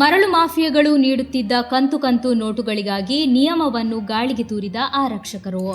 ಮರಳು ಮಾಫಿಯಾಗಳು ನೀಡುತ್ತಿದ್ದ ಕಂತು ಕಂತು ನೋಟುಗಳಿಗಾಗಿ ನಿಯಮವನ್ನು ಗಾಳಿಗೆ ತೂರಿದ ಆರಕ್ಷಕರು.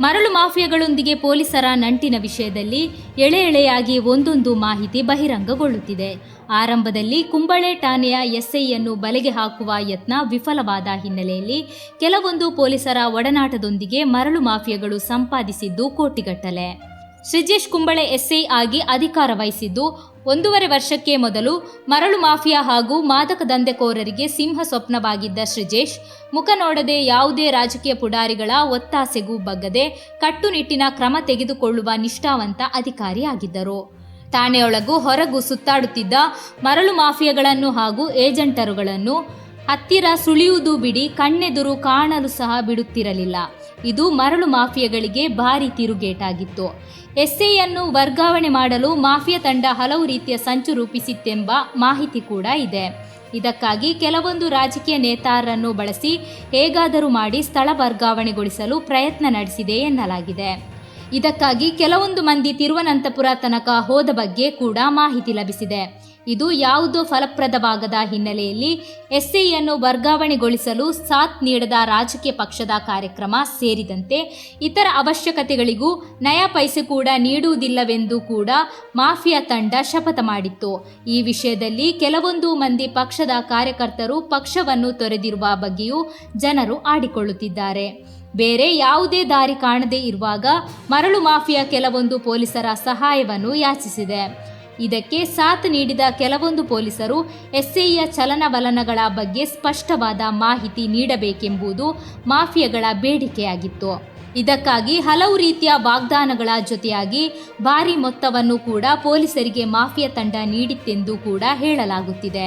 ಮರಳು ಮಾಫಿಯಾಗಳೊಂದಿಗೆ ಪೊಲೀಸರ ನಂಟಿನ ವಿಷಯದಲ್ಲಿ ಎಳೆ ಎಳೆಯಾಗಿ ಒಂದೊಂದು ಮಾಹಿತಿ ಬಹಿರಂಗಗೊಳ್ಳುತ್ತಿದೆ. ಆರಂಭದಲ್ಲಿ ಕುಂಬಳೆ ಠಾಣೆಯ ಎಸ್ಐಯನ್ನು ಬಲೆಗೆ ಹಾಕುವ ಯತ್ನ ವಿಫಲವಾದ ಹಿನ್ನೆಲೆಯಲ್ಲಿ ಕೆಲವೊಂದು ಪೊಲೀಸರ ಒಡನಾಟದೊಂದಿಗೆ ಮರಳು ಮಾಫಿಯಾಗಳು ಸಂಪಾದಿಸಿದ್ದು ಕೋಟಿಗಟ್ಟಲೆ. ಶ್ರೀಜೇಶ್ ಕುಂಬಳೆ ಎಸ್ಐ ಆಗಿ ಅಧಿಕಾರ ವಹಿಸಿದ್ದು, ಒಂದೂವರೆ ವರ್ಷಕ್ಕೆ ಮೊದಲು ಮರಳು ಮಾಫಿಯಾ ಹಾಗೂ ಮಾದಕ ದಂಧೆಕೋರರಿಗೆ ಸಿಂಹ ಸ್ವಪ್ನವಾಗಿದ್ದ ಸೃಜೇಶ್, ಮುಖ ನೋಡದೆ ಯಾವುದೇ ರಾಜಕೀಯ ಪುಡಾರಿಗಳ ಒತ್ತಾಸೆಗೂ ಬಗ್ಗದೆ ಕಟ್ಟುನಿಟ್ಟಿನ ಕ್ರಮ ತೆಗೆದುಕೊಳ್ಳುವ ನಿಷ್ಠಾವಂತ ಅಧಿಕಾರಿಯಾಗಿದ್ದರು ಠಾಣೆಯೊಳಗೂ ಹೊರಗೂ ಸುತ್ತಾಡುತ್ತಿದ್ದ ಮರಳು ಮಾಫಿಯಾಗಳನ್ನು ಹಾಗೂ ಏಜೆಂಟರುಗಳನ್ನು ಹತ್ತಿರ ಸುಳಿಯುವುದು ಬಿಡಿ, ಕಣ್ಣೆದುರು ಕಾಣಲು ಸಹ ಬಿಡುತ್ತಿರಲಿಲ್ಲ. ಇದು ಮರಳು ಮಾಫಿಯಾಗಳಿಗೆ ಭಾರಿ ತಿರುಗೇಟಾಗಿತ್ತು. ಎಸ್ಐಯನ್ನು ವರ್ಗಾವಣೆ ಮಾಡಲು ಮಾಫಿಯಾ ತಂಡ ಹಲವು ರೀತಿಯ ಸಂಚು ರೂಪಿಸಿತ್ತೆಂಬ ಮಾಹಿತಿ ಕೂಡ ಇದೆ. ಇದಕ್ಕಾಗಿ ಕೆಲವೊಂದು ರಾಜಕೀಯ ನೇತಾರರನ್ನು ಬಳಸಿ ಹೇಗಾದರೂ ಮಾಡಿ ಸ್ಥಳ ವರ್ಗಾವಣೆಗೊಳಿಸಲು ಪ್ರಯತ್ನ ನಡೆಸಿದೆ ಎನ್ನಲಾಗಿದೆ. ಇದಕ್ಕಾಗಿ ಕೆಲವೊಂದು ಮಂದಿ ತಿರುವನಂತಪುರ ತನಕ ಹೋದ ಬಗ್ಗೆ ಕೂಡ ಮಾಹಿತಿ ಲಭಿಸಿದೆ. ಇದು ಯಾವುದೋ ಫಲಪ್ರದವಾಗದ ಹಿನ್ನೆಲೆಯಲ್ಲಿ ಎಸ್ಐಯನ್ನು ವರ್ಗಾವಣೆಗೊಳಿಸಲು ಸಾಥ್ ನೀಡದ ರಾಜಕೀಯ ಪಕ್ಷದ ಕಾರ್ಯಕ್ರಮ ಸೇರಿದಂತೆ ಇತರ ಅವಶ್ಯಕತೆಗಳಿಗೂ ನಯ ಪೈಸೆ ಕೂಡ ನೀಡುವುದಿಲ್ಲವೆಂದು ಕೂಡ ಮಾಫಿಯಾ ತಂಡ ಶಪಥ ಮಾಡಿತ್ತು. ಈ ವಿಷಯದಲ್ಲಿ ಕೆಲವೊಂದು ಮಂದಿ ಪಕ್ಷದ ಕಾರ್ಯಕರ್ತರು ಪಕ್ಷವನ್ನು ತೊರೆದಿರುವ ಬಗ್ಗೆಯೂ ಜನರು ಆಡಿಕೊಳ್ಳುತ್ತಿದ್ದಾರೆ. ಬೇರೆ ಯಾವುದೇ ದಾರಿ ಕಾಣದೇ ಇರುವಾಗ ಮರಳು ಮಾಫಿಯಾ ಕೆಲವೊಂದು ಪೊಲೀಸರ ಸಹಾಯವನ್ನು ಯಾಚಿಸಿದೆ. ಇದಕ್ಕೆ ಸಾಥ್ ನೀಡಿದ ಕೆಲವೊಂದು ಪೊಲೀಸರು ಎಸ್ಐಯ ಚಲನವಲನಗಳ ಬಗ್ಗೆ ಸ್ಪಷ್ಟವಾದ ಮಾಹಿತಿ ನೀಡಬೇಕೆಂಬುದು ಮಾಫಿಯಾಗಳ ಬೇಡಿಕೆಯಾಗಿತ್ತು. ಇದಕ್ಕಾಗಿ ಹಲವು ರೀತಿಯ ವಾಗ್ದಾನಗಳ ಜೊತೆಯಾಗಿ ಭಾರಿ ಮೊತ್ತವನ್ನು ಕೂಡ ಪೊಲೀಸರಿಗೆ ಮಾಫಿಯಾ ತಂಡ ನೀಡಿತ್ತೆಂದು ಕೂಡ ಹೇಳಲಾಗುತ್ತಿದೆ.